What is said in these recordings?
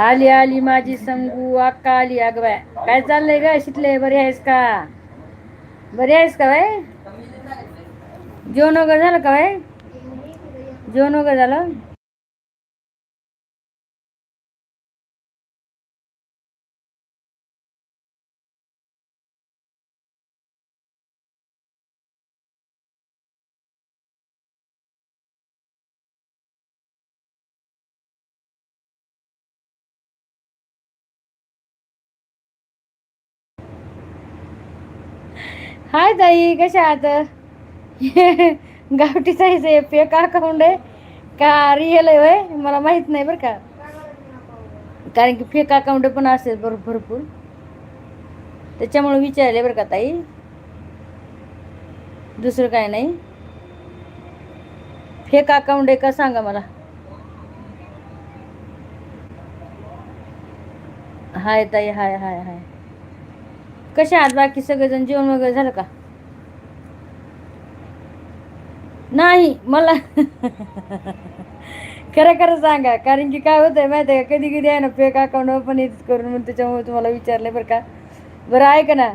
आली आली माझी संगू अक्का आली. अग बाय काय चाललंय ग? शिकले बरी आहेस का? बरी आहेस का बाय जेवण वगैरे झालं का बाय जेवण वगैरे झालं? हाय ताई कशा आहात? गावठी साईज आहे फेक अकाउंट आहे. का रिअल आहे वय मला माहीत नाही बरं का. कारण की फेक अकाउंट पण असेल भर भरपूर. त्याच्यामुळे विचारले बरं का ताई. दुसरं काय नाही. फेक अकाउंट आहे का सांगा मला. हाय ताई हाय हाय हाय. कशा आहात बाकी सगळेजण जेवण वगैरे झालं का? नाही मला खरं खरं सांगा कारण की काय होतंय माहिती आहे का? कधी कधी आहे ना फेक अकाउंट ओपन येत करून म्हणून त्याच्यामुळे तुम्हाला विचारलं बरं का? बरं ऐका ना.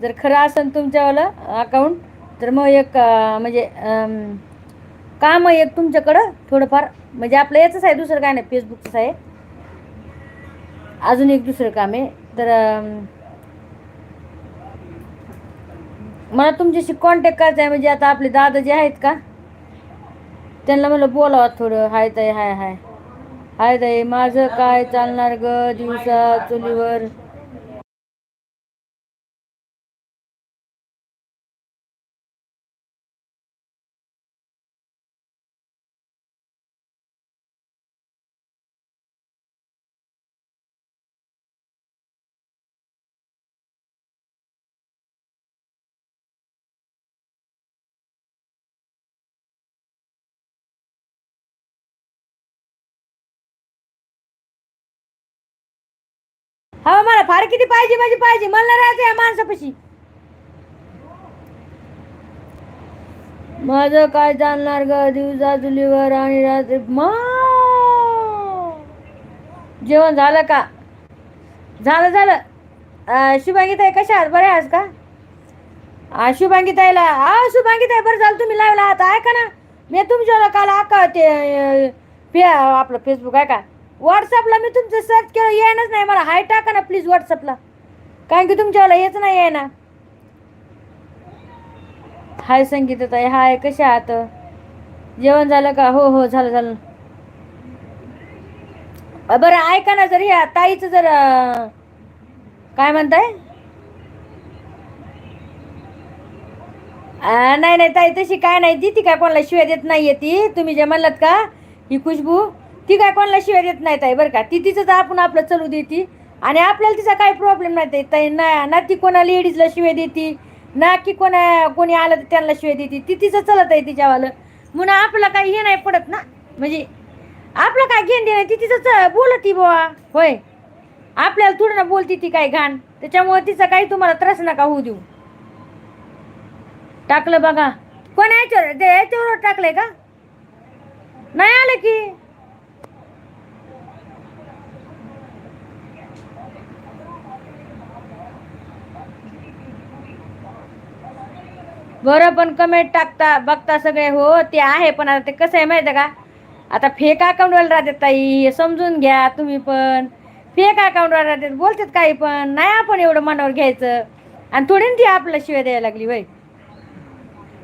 जर खरं असेल तुमच्यावालं अकाउंट तर मग एक म्हणजे काम एक तुमच्याकडं थोडंफार. म्हणजे आपलं याचंच आहे दुसरं काय नाही फेसबुकचंच आहे. अजून एक दुसरं काम आहे. तर अं, मला तुमच्याशी कॉन्टॅक्ट करायचा आहे म्हणजे आता आपले दादा जे आहेत का? त्यांना म्हणलं बोलावं थोडं. हाय ताई हाय हाय. हाय ताई माझं काय चालणार ग दिवसा चुलीवर? हा मला फार किती पाहिजे माझी पाहिजे. मला नाही राहायचं या माणसापाशी. माझं काय चालणार ग? दिवसा चुलीवर आणि रात्री. मा! जेवण झालं का? झालं झालं. शुभांगीताई कशा आहात? बरे आहात का? शुभांगीताईला हा शुभांगीताई बरं झालं तुम्ही लावला आता. ऐका ना. मी तुमच्याला काल आका ते आपलं फेसबुक आहे का? व्हॉट्सअपला मी तुमचं सर्च केलं येणंच नाही मला. हाय टाका ना प्लीज व्हॉट्सअपला कारण की तुमच्यावाला हेच नाही आहे ना हाय संगीता ताई हाय कशा आहात? जेवण झालं का? हो हो झालं झालं. बरं ऐका ना जर या ताईचं जर काय म्हणताय? नाही नाही ताई तशी काय नाही. ती ती काय कोणाला शिवाय देत नाहीये ती. तुम्ही जे म्हणलात का ही खुशबू. ती काय कोणाला शिवाय देत नाही ताई बरं का? ती तिचं आपण आपलं चलू देती. आणि आपल्याला तिचा काही प्रॉब्लेम नाही ताई. ना ना ती कोणा लेडीजला शिवाय देती ना की कोणा कोणी आलं तर त्यांना शिवाय देते. ती तिचं चलत आहे तिच्यावालं. म्हणून आपलं काही हे नाही पडत ना? म्हणजे आपलं काय घेण देणं ती तिचं बोलती बुवा. होय. आपल्याला थोडं ना बोलती ती काय घाण. त्याच्यामुळे तिचा काही तुम्हाला त्रास नका होऊ देऊ. टाकलं बघा. कोण याच्यावर याच्यावर टाकलंय का? नाही आलं की. बरं पण कमेंट टाकता बघता सगळे हो ते आहे पण आता ते कसं आहे माहिती आहे का? आता फेक अकाउंटवाला राहतात ताई हे समजून घ्या तुम्ही पण. फेक अकाउंटवर राहतात बोलतात काही पण. नाही आपण एवढं मनावर घ्यायचं. आणि थोडी ना ती आपल्या शिवाय द्यायला लागली वय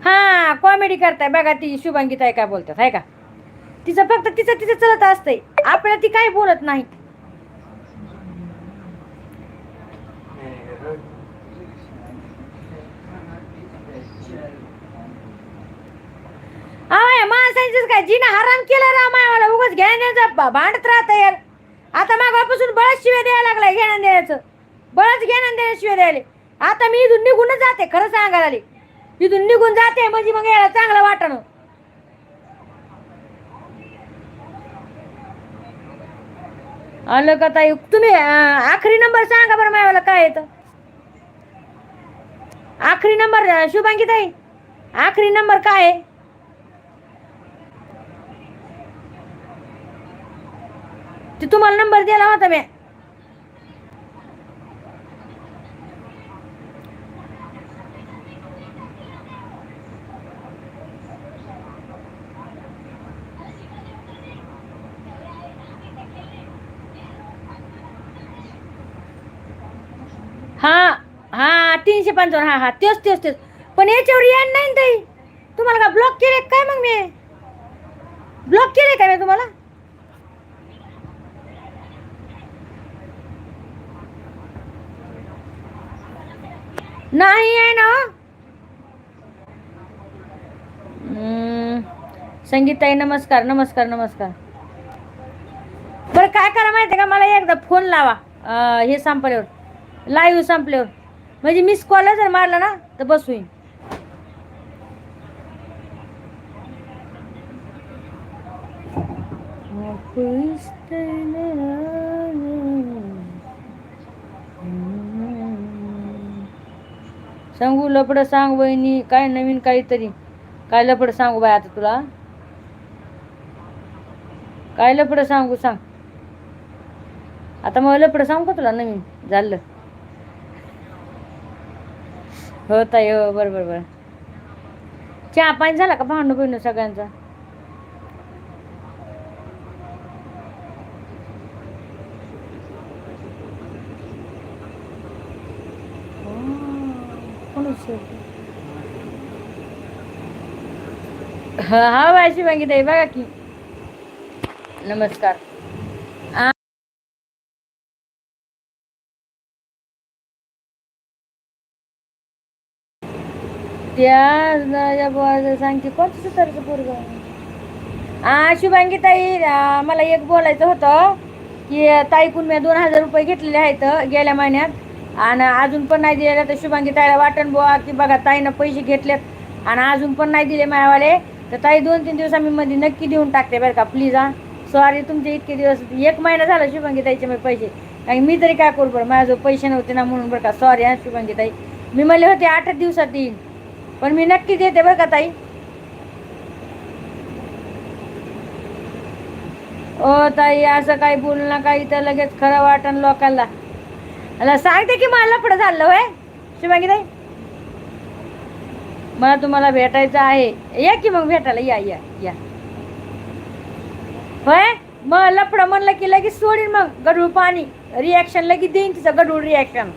हां कॉमेडी करताय बघा ती शुभांगीत आहे का बोलतात आहे का? तिचं फक्त तिचं तिचं चलत असतंय. आपल्याला ती काही बोलत नाही. आय माणसांचंच काय? जिनं हराम केलं रामायाला उगाच घेण्याचा भांडत राहत यार. आता मागापासून बळच शिव्या द्यायला लागलाय घेणं द्यायचं बळच घेणं द्यायला शिव्या द्यायला. आता मी इथून निघूनच जाते खरं सांगायला आली. इथून निघून जाते म्हणजे मग याला चांगलं वाटणं. आलं का ताई? तुम्ही आखरी नंबर सांगा बरं मायावाला काय येतं आखरी नंबर अं, शुभांगी ताई. आखरी नंबर काय आहे? ते तुम्हाला नंबर दिला होता मी हा हा तीनशे पंचावन्न हा हा तेच तेच तेच. पण याच्यावर यान नाही ना ताई. तुम्हाला का ब्लॉक केले काय मग मी? ब्लॉक केले का मी तुम्हाला? नाही आहे ना हो. हम्म, संगीताई नमस्कार नमस्कार नमस्कार. बरं काय करा माहिती का? मला एकदा फोन लावा. हे संपल्यावर. लाईव्ह संपल्यावर. म्हणजे मिस कॉल जर मारला ना तर बसू येईन सांगू लपड सांग बहिणी काय नवीन काहीतरी. काय लपड सांगू बाय आता तुला? काय लपड सांगू सांग. आता मग लपड सांगू का तुला नवीन? झालं. हो ताई हो बरं बरं बरं चहा पाणी झाला का भांडू बहिणं सगळ्यांचा? हा हा बाय शिवांगी ताई बघा की. नमस्कार. त्या बुवा सांगते कोणत्या सुतारचं पोरग आ शुभांगी ताई मला एक बोलायचं होतं की ताईकून मी दोन हजार रुपये घेतलेले आहेत गेल्या महिन्यात. आणि अजून पण नाही दिलेलं तर शुभांगी ताईला वाटण बुवा की बघा ताईनं पैसे घेतलेत आणि अजून पण नाही दिले मायावाले. तर ताई दोन तीन दिवस आम्ही मध्ये नक्की देऊन टाकते बरं का प्लीज हा. सॉरी तुमचे इतके दिवस एक महिना झाला शुभांगी ताईचे मी पैसे. आणि मी तरी काय करू बरं माझं पैसे नव्हते ना म्हणून बरं का सॉरी हा शुभांगी ताई मी म्हणले होते आठच दिवसात येईल पण मी नक्की देते बरं का ताई. ओ ताई असं काही बोलणं नका इथं लगेच खरं वाटण लोकांना मला सांगते की मला पुढे झालं होय शिवांगी ताई. मला तुम्हाला भेटायचं आहे. या की मग भेटायला? या या या. होय? मग लफडं म्हणलं की लगेच सोडीन मग गडूळ पाणी. रिॲक्शन लगेच देईन तिचं गढूळ रिॲक्शन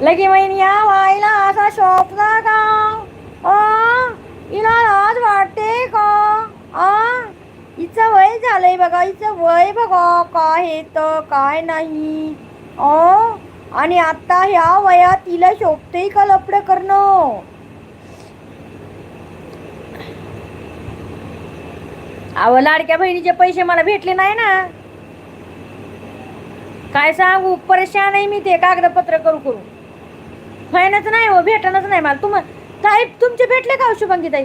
लगे महिनी या वाईला असा शोभला का अ हिला लाज वाटते का। आ हिचं वय झालंय बघा हिचं वय बघा काय हे काय नाही। अ आणि आता ह्या वयात तिला शोभते का लपडं करणं? अहो लाडक्या बहिणीचे पैसे मला भेटले नाही ना. काय सांगू परेशान आहे मी ते कागदपत्र करू करू. फायनच नाही हो भेटणच नाही मला. तुम ताई तुमचे भेटले का हो शुभंगी ताई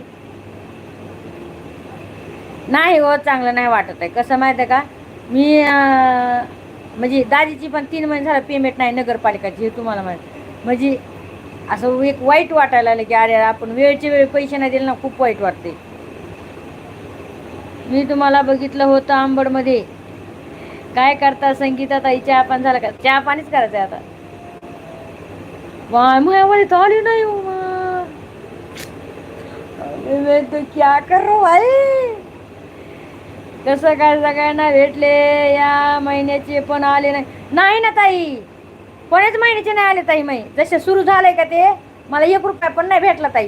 नाही हो चांगलं नाही वाटत आहे. कसं माहिती आहे का? मी म्हणजे दादीची पण तीन महिने झालं पेमेंट नाही नगरपालिकाची हे तुम्हाला माहिती. म्हणजे असं एक वाईट वाटायला लागलं की अरे आपण वेळचे वेळ पैसे नाही दिले ना खूप वाईट वाटते. मी तुम्हाला बघितलं होतं आंबडमध्ये काय करता संगीता ताई चहा पाणी झालं का? चहा पाणीच करायचं आहे आता. वहां मायावाली तो आली नाही हो मैं. तो क्या करू भाई? कसं काय सगळ्यांना भेटले या महिन्याचे पण आले नाही. नाही ना ताई कोणाच महिन्याचे नाही आले ताई माई. जसे सुरू झालंय का ते मला एक रुपया पण नाही भेटला ताई.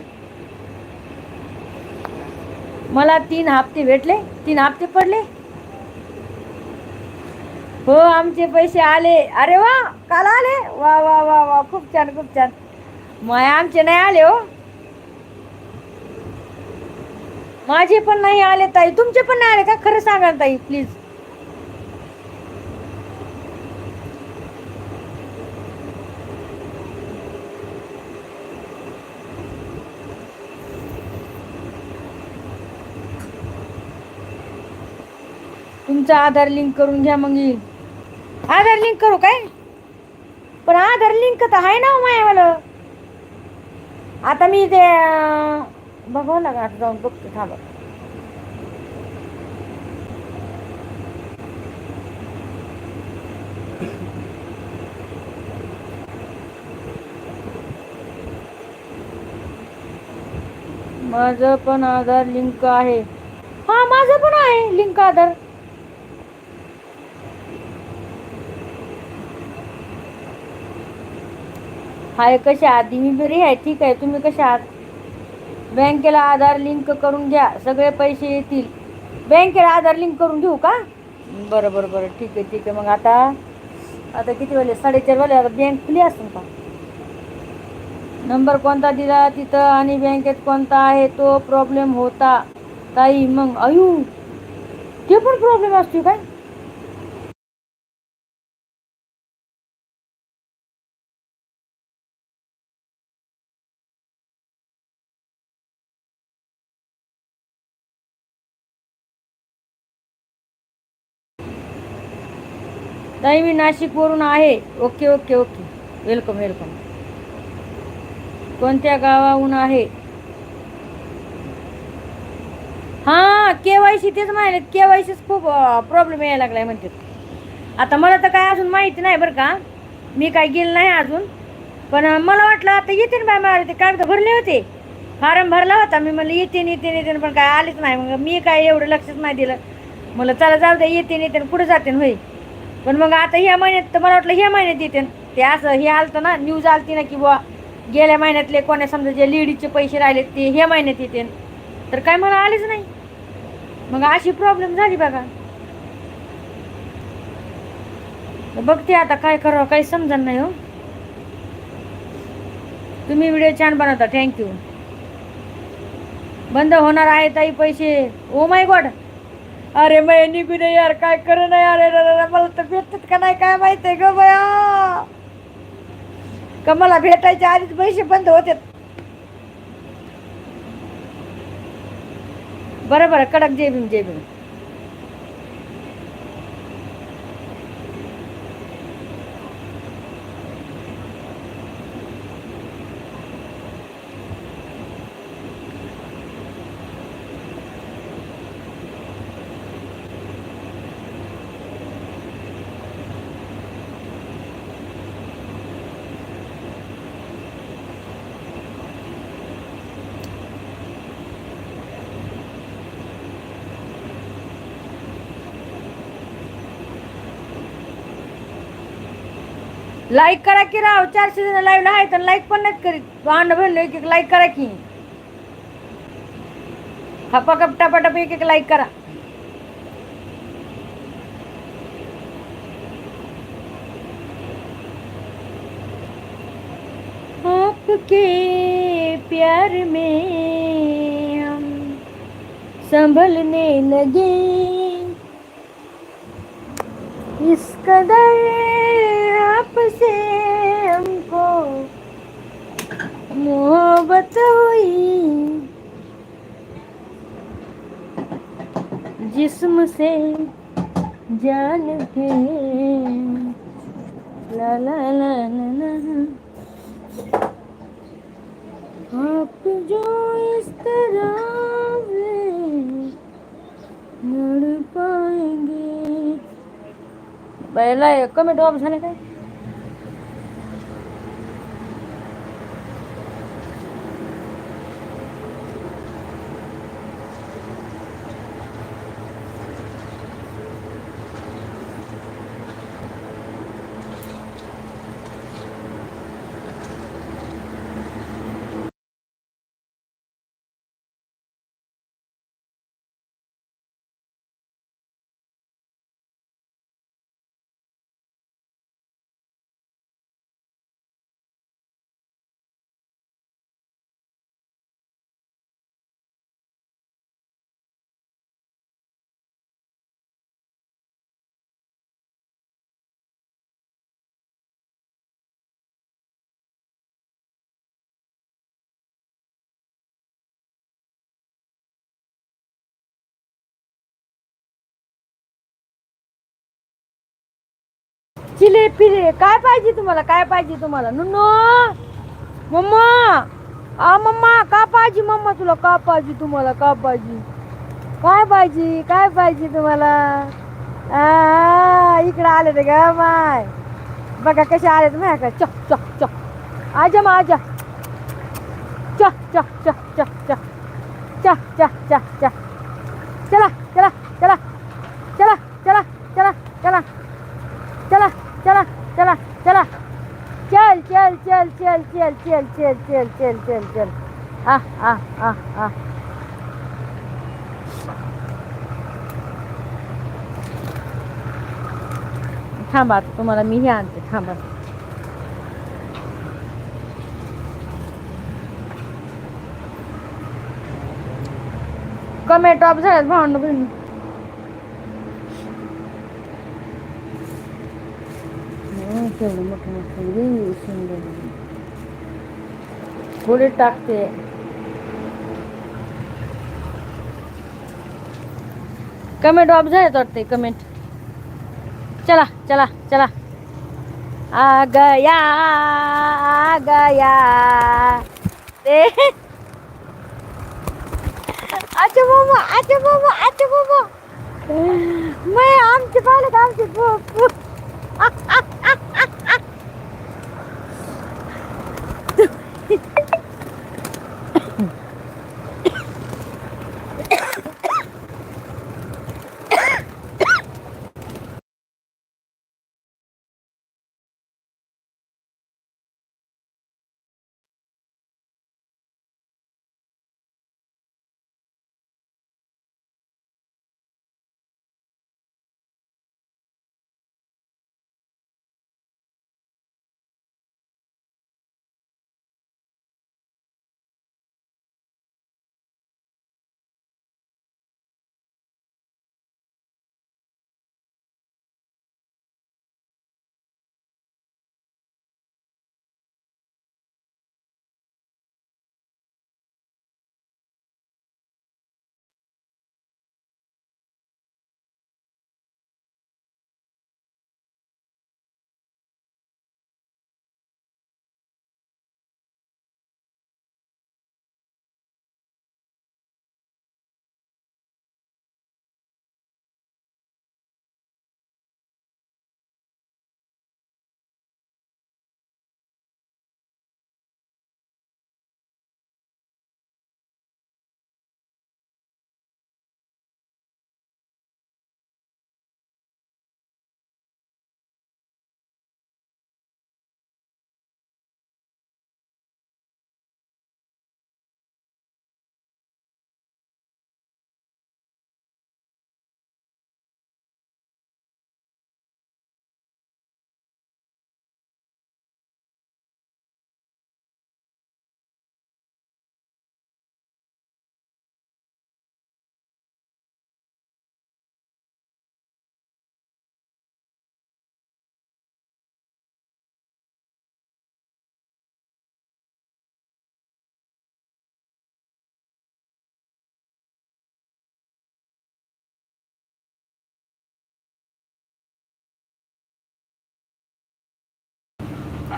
मला तीन हप्ते भेटले तीन हप्ते पडले हो आमचे पैसे आले. अरे वा काल आले? वा वा वा वा खूप छान खूप छान. माय आमचे नाही आले हो. माझे पण नाही आले ताई. तुमचे पण नाही आले का? खरं सांगा ना ताई प्लीज तुमचा आधार लिंक करून घ्या मग येईल. आधार लिंक करू काय? पण आधार लिंक तर आहे ना हो माझ्यावालं आता मी ते बघू ना आता जाऊन बघतो थांब. माझं पण आधार लिंक आहे. हा माझं पण आहे लिंक आधार. हाय कशा आहात? मी बरी आहे ठीक आहे. तुम्ही कशा आहात? बँकेला आधार लिंक करून घ्या. सगळे पैसे येतील. बँकेला आधार लिंक करून घेऊ का? बरं बरं बरं. ठीक आहे ठीक आहे. मग आता आता किती वाजले? साडेचार वाजले. आता बँक खुली असेल का? नंबर कोणता दिला तिथं आणि बँकेत कोणता आहे? तो प्रॉब्लेम होता. ताई मग अयू! ते पण प्रॉब्लेम असतो काय? ताई मी नाशिकवरून आहे. Okay okay okay. Welcome welcome कोणत्या गावाहून आहे? हां के वाय सी तेच म्हणाले. के वाय सीच खूप प्रॉब्लेम यायला लागलाय म्हणते आता मला तर काय अजून माहिती नाही बरं का. मी काय गेलं नाही अजून. पण मला वाटलं आता येते ना बाय मला ते कागद भरले होते. फारम भरला होता. मी म्हणलं येते येते येते पण काय आलेच नाही. मग मी काय एवढं लक्षच नाही दिलं. मला चला जाऊ दे येते येते पुढे जाते होई पण मग आता ह्या महिन्यात तर मला वाटलं ह्या महिन्यात येते. ते असं हे आलतं ना न्यूज आलती ना की बुवा गेल्या महिन्यातले कोणा समजा जे लेडीजचे पैसे राहिले ते ह्या महिन्यात येते. तर काय मला आलेच नाही. मग अशी प्रॉब्लेम झाली बघा. बघते आता काय करावं काही समजा नाही हो. तुम्ही व्हिडिओ छान बनवता थँक्यू बंद होणार आहे ताई पैसे. ओ माय गॉड अरे मै निघू दे यार काय करू नाही अरे रे मला तर भेटतात का नाही काय माहिती आहे ग बया? का मला भेटायच्या आधीच पैसे बंद होते बरं बरं कडक जय भीम जय भीम लाईक करा की राव चारशे जण लाईव्हला आहेत आणि लाईक पण नाहीत करीत. भांड बहिण एक एक लाईक करा की. खपाखप टपाटप, एक एक लाईक करा. आपके प्यार में हम संभलने लगे। इस कदर आपसे हमको। मोहब्बत हुई। जिस्म से जान के। ला ला ला ला ला। आप जो इस तरह लड़ पाएंगे। पहिला कमेंट ऑफ झाले काय चिले पिले काय पाहिजे तुम्हाला काय पाहिजे तुम्हाला? नुनो मम्मा! आ मम्मा का पाहिजे मम्मा तुला? का पाहिजे तुम्हाला का पाहिजे? काय पाहिजे काय पाहिजे तुम्हाला? आ, इकडे आले ते ग माय बघा कसे आले तुम्ही का चक चक चक. आजा मा आजा. चक चक चक चक चक. च च च च चला चला. चला चला चला चला. चला चला. चला चला चला चल चल चल चल चल चल चल चल चल चल चल आ आ आ आ थांबा तुम्हाला मी हे आणते थांबा कमेंट ऑफ झाल्यात भावंड बहिणी केवढं मोठं कमेंट ऑफ़ झाल्यात वाटते कमेंट। चला चला चला। आ गया आ गया। ते अच्छा मामा अच्छा मामा अच्छा मामा मैं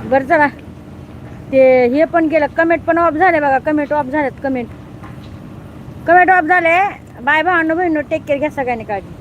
बरं चला. ते हे पण गेलं कमेंट पण ऑफ झाले बघा. कमेंट ऑफ झाल्यात कमेंट कमेंट ऑफ झाले. बाय भावांनो बहिणू टेक केअर घ्या सगळ्यांनी काळजी.